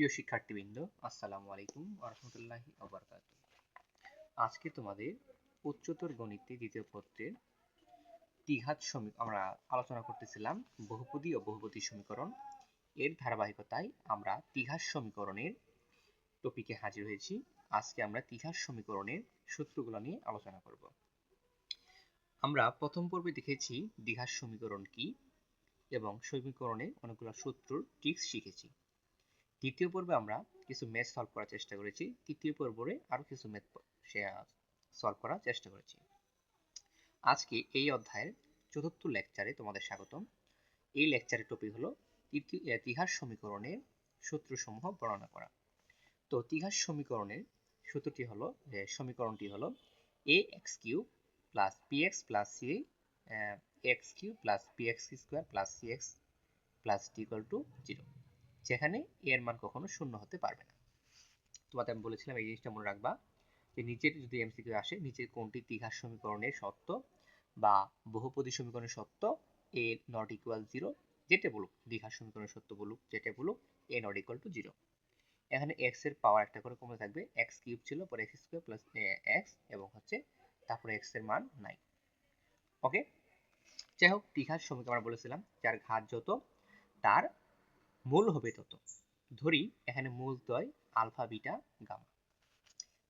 প্রিয় শিক্ষার্থীবৃন্দ, আসসালামু আলাইকুম আরহামতুল্লাহি আবরকাত আজকে তোমাদের উচ্চতর গণিতে দ্বিতীয় পত্রের দ্বিঘাত সমীকরণ আমরা আলোচনা করতেছিলাম বহুপদী ও বহুপদী সমীকরণ। এর ধারাবাহিকতায় আমরা দ্বিঘাত সমীকরণের টপিকে হাজির হয়েছি। আজকে আমরা দ্বিঘাত সমীকরণের সূত্রগুলো নিয়ে আলোচনা করব। আমরা প্রথম পর্বে দেখেছি দ্বিঘাত সমীকরণ কি এবং সমীকরণে অনেকগুলো সূত্র ট্রিক্স শিখেছি। দ্বিতীয় পর্বে আমরা কিছু ম্যাথ সলভ করার চেষ্টা করেছি। তৃতীয় পর্বে আরও কিছু ম্যাথ সলভ করার চেষ্টা করেছি। আজকে এই অধ্যায়ের চতুর্থ লেকচারে তোমাদের স্বাগতম। এই লেকচারের টপিক হলো ইতিহাস সমীকরণের সূত্রসমূহ বর্ণনা করা। তো ইতিহাস সমীকরণের সূত্রটি হলো সমীকরণটি হলো a x cube plus p x plus c x cube plus p x square plus c x plus t to zero যেখানে এর মান কখনো শূন্য হতে পারবে না। তোমাদের আমি বলেছিলাম এই জিনিসটা মনে রাখবা যে নিচের যদি এমসিকিউ আসে, নিচের কোনটি দ্বিঘাত সমীকরণের সত্য বা বহুপদী সমীকরণের সত্য এ নট ইকুয়াল জিরো যেটা বলুক, দ্বিঘাত সমীকরণের সত্য বলুক, যেটা বলুক a not equal to zero এখানে এক্সের পাওয়ার একটা করে কমে থাকবে এক্স কিউব ছিল পরে এক্স স্কোয়ার প্লাস এক্স এবং হচ্ছে তারপরে এক্সের মান নাই। ওকে যাই হোক, দ্বিঘাত সমীকরণ বলেছিলাম, যার ঘাত যত, তার মূল হবে তত। ধরি এখানে মূল তয় আলফা, বিটা, গামা।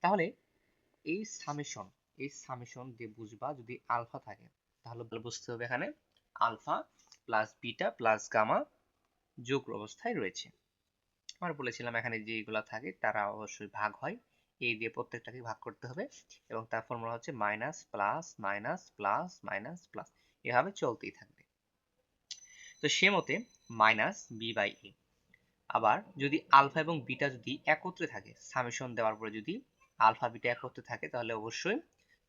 তাহলে এই সামেশন এই সামেশন যে বুঝবা যদি আলফা থাকে, তাহলে বুঝতে হবে এখানে alpha plus beta plus gamma যোগ অবস্থায় রয়েছে। আমরা বলেছিলাম এখানে যেগুলা থাকে তারা অবশ্যই ভাগ হয়। এই দিয়ে প্রত্যেকটাকে ভাগ করতে হবে এবং তার ফর্মুলা হচ্ছে minus plus minus plus minus plus এভাবে চলতেই থাকবে। তো সে মতে মাইনাস বি বাই এ। আবার যদি আলফা এবং বিটা যদি একত্রে থাকে, সামেশন দেওয়ার পরে যদি আলফা বিটা একত্রে থাকে, তাহলে অবশ্যই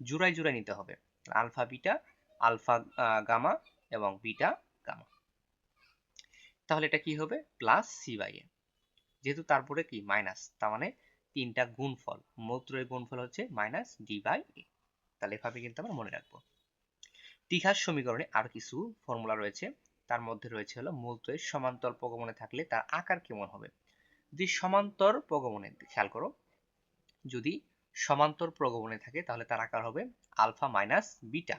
জোড়ায় জোড়ায় নিতে হবে। আলফা বিটা, আলফা গামা এবং বিটা, গামা। তাহলে এটা কি হবে? Plus c by a. যেহেতু তারপরে কি? মাইনাস। তার মানে তিনটা গুণফল। মৌত্রের গুণফল হচ্ছে মাইনাস ডি বাই এ। তাহলে এভাবে কিন্তু আমরা মনে রাখব। ত্রিঘাত সমীকরণে আর কিছু ফর্মুলা রয়েছে। তার মধ্যে রয়েছে হলো মূলত্বয়ের সমান্তর প্রগমনে থাকলে তার আকার কেমন হবে? যদি সমান্তর প্রগমনে, খেয়াল করো, যদি সমান্তর প্রগমনে থাকে তাহলে তার আকার হবে alpha minus beta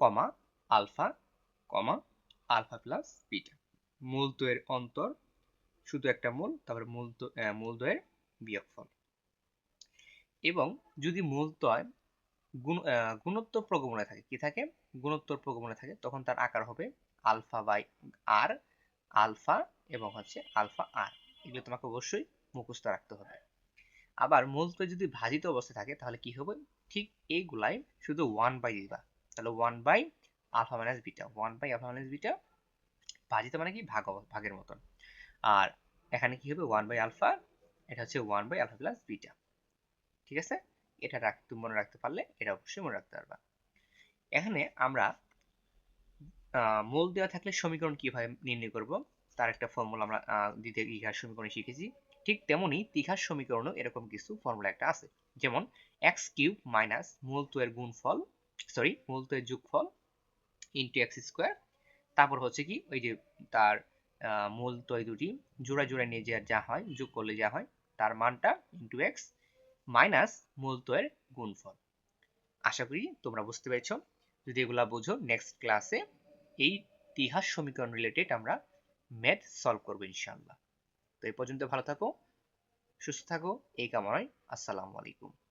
comma alpha comma alpha plus beta. মূলদ্বয়ের অন্তর শুধু একটা মূল, তারপরে মূল মূলদ্বয়ের বিয়োগফল। এবং যদি মূলতয় গুণ গুণোত্তর প্রগমনে থাকে, কি থাকে? গুণোত্তর প্রগমনে থাকে, তখন তার আকার হবে আলফা বাই আর, আলফা এবং হচ্ছে আলফা আর। এগুলো তোমাকে অবশ্যই মুখস্থ রাখতে হবে। আবার মূলত্ব যদি ভাজিত অবস্থায় থাকে, তাহলে কি হবে? ঠিক এইগুলাই শুধু ওয়ান বাই দিবা। তাহলে one by alpha minus beta one by alpha minus beta ভাজিত মানে কি? ভাগ ভাগের মতন। আর এখানে কি হবে? ওয়ান বাই আলফা এটা হচ্ছে one by alpha plus beta ঠিক আছে? এটা রাখতে মনে রাখতে পারলে, এটা অবশ্যই মনে রাখতে পারবা। এখানে আমরা মূল দেওয়া থাকলে সমীকরণ কীভাবে নির্ণয় করব? তার একটা ফর্মুলা আমরা দ্বিতীয় ইঘার সমীকরণে শিখেছি। ঠিক তেমনি তিঘার সমীকরণও এরকম কিছু ফর্মুলা একটা আছে। যেমন এক্স কিউব মাইনাস মূল এর গুণফল সরি মূল এর যোগফল ইন্টু এক্স স্কোয়ার তারপর হচ্ছে কি, ওই যে তার মূল তয় দুটি জোড়া জোড়া নিয়ে যে যা হয়, যোগ করলে যা হয়, তার মানটা ইন্টু এক্স মাইনাস মূল তয়ের গুণফল। আশা করি তোমরা বুঝতে পেরেছ। যদি এগুলা বোঝো নেক্সট ক্লাসে এই ইতিহাস সমীকরণ রিলেটেড আমরা ম্যাথ সলভ করব ইনশাআল্লাহ। তো এই পর্যন্ত ভালো থাকো, সুস্থ থাকো, এই কামনায় আসসালামু আলাইকুম।